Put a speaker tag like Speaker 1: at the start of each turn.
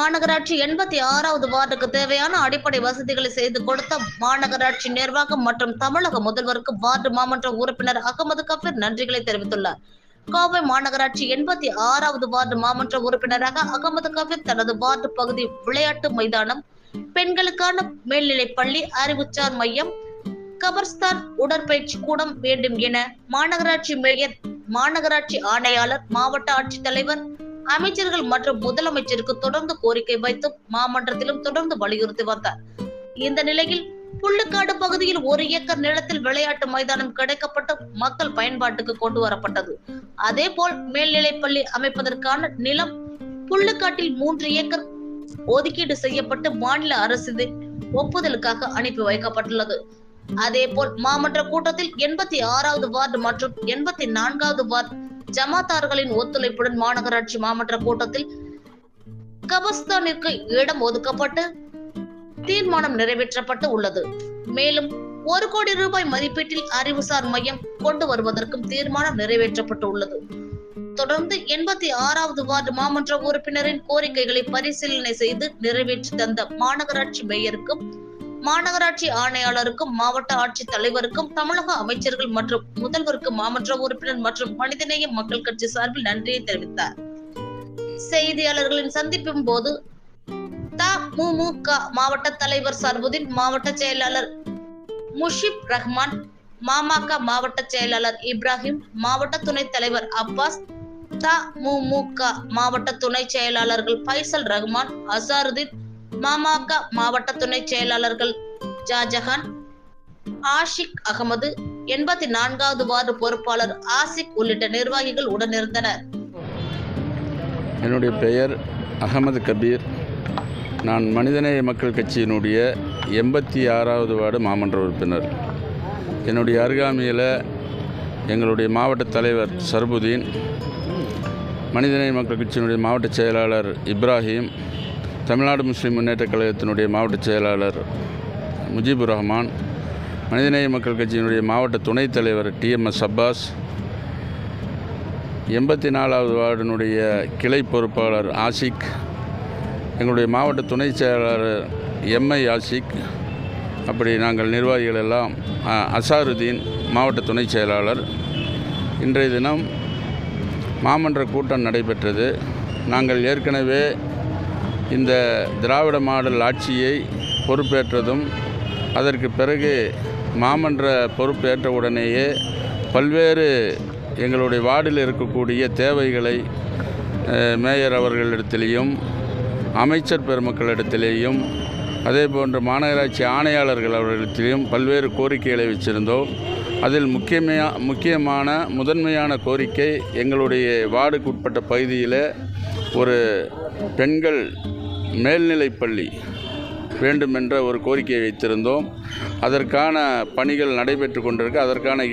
Speaker 1: மாநகராட்சி எண்பத்தி ஆறாவது வார்டுக்கு தேவையான அடிப்படை வசதிகளை செய்து கொடுத்த மாநகராட்சி நிர்வாகம் மற்றும் தமிழக முதல்வருக்கு வார்டு மாமன்ற உறுப்பினர் அகமது கபீர் நன்றிகளை தெரிவித்துள்ளார். கோவை மாநகராட்சி எண்பத்தி ஆறாவது வார்டு மாமன்ற உறுப்பினராக அகமது கபீர் தனது வார்டு பகுதி விளையாட்டு மைதானம் பெண்களுக்கான மேல்நிலைப் பள்ளி அறிவுச்சார் மையம் கபர்ஸ்தான் உடற்பயிற்சி கூடம் வேண்டும் என மாநகராட்சி மேயர் மாநகராட்சி ஆணையாளர் மாவட்ட ஆட்சித்தலைவர் அமைச்சர்கள் மற்றும் முதலமைச்சருக்கு தொடர்ந்து கோரிக்கை வைத்து மாமன்றத்திலும் தொடர்ந்து வலியுறுத்தி வந்தார். இந்த நிலையில் புள்ளுக்காடு பகுதியில் ஒரு ஏக்கர் நிலத்தில் விளையாட்டு மைதானம் கிடைக்கப்பட்டு மக்கள் பயன்பாட்டுக்கு கொண்டு வரப்பட்டது. அதே போல் மேல்நிலைப்பள்ளி அமைப்பதற்கான நிலம் புள்ளுக்காட்டில் மூன்று ஏக்கர் ஒதுக்கீடு செய்யப்பட்டு மாநில அரசு ஒப்புதலுக்காக அனுப்பி வைக்கப்பட்டுள்ளது. அதே போல் மாமன்ற கூட்டத்தில் எண்பத்தி ஆறாவது வார்டு மற்றும் எண்பத்தி நான்காவது வார்டு ஜமாத்தார்களின் ஒத்துழைப்புடன் மாநகராட்சி மாமன்ற கூட்டத்தில் கபஸ்தானிற்கு இடம் ஒதுக்கப்பட்டு தீர்மானம் நிறைவேற்றப்பட்டு உள்ளது. மேலும் ஒரு கோடி ரூபாய் மதிப்பீட்டில் அறிவுசார் மையம் கொண்டு வருவதற்கும் தீர்மானம் நிறைவேற்றப்பட்டு உள்ளது. தொடர்ந்து எண்பத்தி ஆறாவது வார்டு மாமன்ற உறுப்பினரின் கோரிக்கைகளை பரிசீலனை செய்து நிறைவேற்றி தந்த மாநகராட்சி மேயருக்கும் மாநகராட்சி ஆணையாளருக்கும் மாவட்ட ஆட்சித் தலைவருக்கும் தமிழக அமைச்சர்கள் மற்றும் முதல்வருக்கு மாமன்ற உறுப்பினர் மற்றும் மனிதநேய மக்கள் கட்சி சார்பில் நன்றியை தெரிவித்தார். செய்தியாளர்களின் சந்திப்பின் போது தமுமுக மாவட்ட தலைவர் சர்வுதீன் மாவட்ட செயலாளர் முஷிப் ரஹ்மான் மாமாக்க மாவட்ட செயலாளர் இப்ராஹிம் மாவட்ட துணைத் தலைவர் அப்பாஸ் தமுமுக மாவட்ட துணை செயலாளர்கள் பைசல் ரஹ்மான் அசாருதீன் மாமக மாவட்ட துணை செயலாளர்கள் ஜாஜஹான் ஆஷிக் அகமது எண்பத்தி நான்காவது வார்டு பொறுப்பாளர் ஆசிக் உள்ளிட்ட நிர்வாகிகள் உடனிருந்தனர்.
Speaker 2: என்னுடைய பெயர் அகமது கபீர். நான் மனிதநேய மக்கள் கட்சியினுடைய எண்பத்தி ஆறாவது வார்டு மாமன்ற உறுப்பினர். என்னுடைய அருகாமையில் எங்களுடைய மாவட்ட தலைவர் சர்புதீன் மனிதநேய மக்கள் கட்சியினுடைய மாவட்ட செயலாளர் இப்ராஹிம் தமிழ்நாடு முஸ்லீம் முன்னேற்றக் கழகத்தினுடைய மாவட்ட செயலாளர் முஜிபுர் ரஹ்மான் மனிதநேய மக்கள் கட்சியினுடைய மாவட்ட துணைத் தலைவர் டிஎம்எஸ் அப்பாஸ் எண்பத்தி நாலாவது வார்டினுடைய கிளை பொறுப்பாளர் ஆசிக் எங்களுடைய மாவட்ட துணை செயலாளர் எம்ஐ ஆசிக் அப்படி நாங்கள் நிர்வாகிகள் எல்லாம் அ, அசாருதீன் மாவட்ட துணை செயலாளர். இன்றைய தினம் மாமன்ற கூட்டம் நடைபெற்றது. நாங்கள் ஏற்கனவே இந்த திராவிட மாடல் ஆட்சியை பொறுப்பேற்றதும் அதற்கு பிறகு மாமன்ற பொறுப்பேற்ற உடனேயே பல்வேறு எங்களுடைய வார்டில் இருக்கக்கூடிய தேவைகளை மேயர் அவர்களிடத்திலேயும் அமைச்சர் பெருமக்களிடத்திலேயும் அதே போன்று மாநகராட்சி ஆணையாளர்கள் அவர்களிடத்திலேயும் பல்வேறு கோரிக்கைகளை வச்சிருந்தோம். அதில் முக்கியமையா முக்கியமான முதன்மையான கோரிக்கை எங்களுடைய வார்டுக்கு உட்பட்ட பகுதியில் ஒரு பெண்கள் மேல்நிலைப்பள்ளி வேண்டுமென்ற ஒரு கோரிக்கையை வைத்திருந்தோம். அதற்கான பணிகள் நடைபெற்று கொண்டிருக்கு. அதற்கான